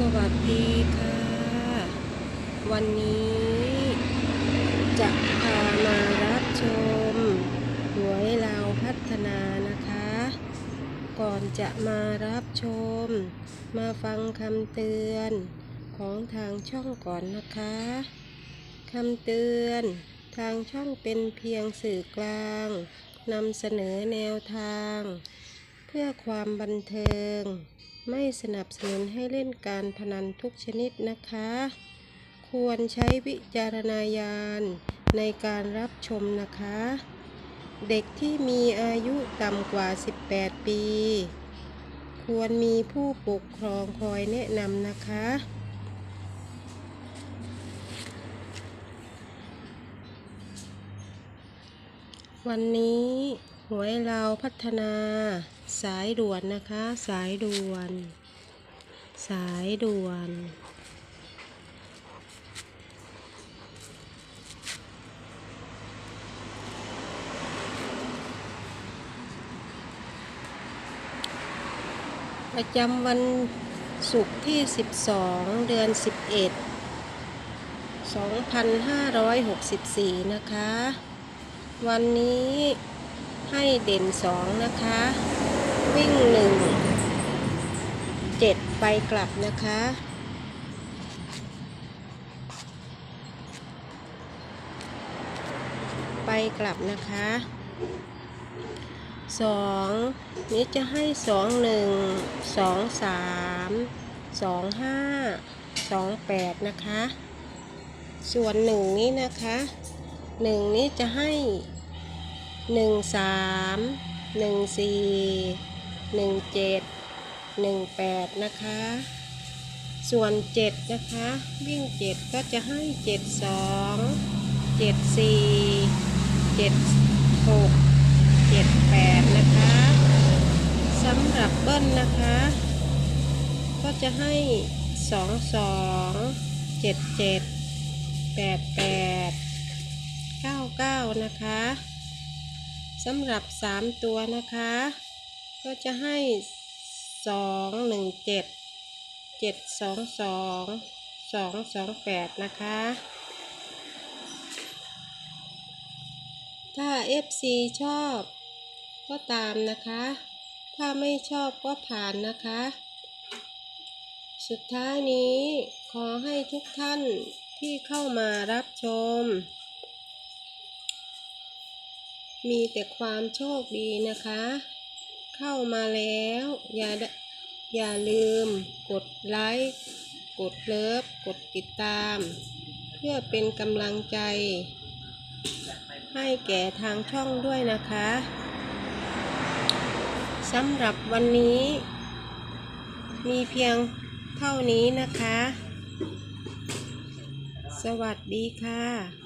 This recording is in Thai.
สวัสดีค่ะ วันนี้จะพามารับชมหวยลาวพัฒนานะคะ ก่อนจะมารับชม มาฟังคำเตือนของทางช่องก่อนนะคะคำเตือนทางช่องเป็นเพียงสื่อกลางนำเสนอแนวทาง เพื่อความบันเทิง ไม่สนับสนุนให้เล่นการพนันทุกชนิดนะคะ ควรใช้วิจารณญาณในการรับชมนะคะ เด็กที่มีอายุต่ำกว่า 18 ปี ควรมีผู้ปกครองคอยแนะนำนะคะวันนี้ หวยเราพัฒนาสายด่วนนะคะ สายด่วน สายด่วนประจำวันศุกร์ที่ 12 เดือน 11 2564 นะคะ วันนี้ ให้เด่น 2 นะคะ วิ่ง 1 7 ไปกลับนะคะ ไปกลับนะคะสองนี้จะให้สองหนึ่งสองสามสองห้าสองแปดนะคะ ส่วนหนึ่งนี้นะคะหนึ่งนี้จะให้ หนึ่งสามหนึ่งสี่หนึ่งเจ็ดหนึ่งแปดนะคะ ส่วนเจ็ดนะคะ วิ่งเจ็ดก็จะให้เจ็ดสองเจ็ดสี่เจ็ดหกเจ็ดแปดนะคะสำหรับเบิ้ลนะคะ ก็จะให้สองสองเจ็ดเจ็ดแปดแปดเก้าเก้านะคะ สำหรับสามตัวนะคะ ก็จะให้สองหนึ่งเจ็ดเจ็ดสองสองสองสองแปดนะคะ ถ้า FC ชอบก็ตามนะคะ ถ้าไม่ชอบก็ผ่านนะคะ สุดท้ายนี้ขอให้ทุกท่านที่เข้ามารับชม มีแต่ความโชคดีนะคะ เข้ามาแล้ว อย่าอย่าลืมกดไลค์ กดเลิฟ กดติดตาม เพื่อเป็นกำลังใจ ให้แก่ทางช่องด้วยนะคะสำหรับวันนี้ มีเพียงเท่านี้นะคะ สวัสดีค่ะ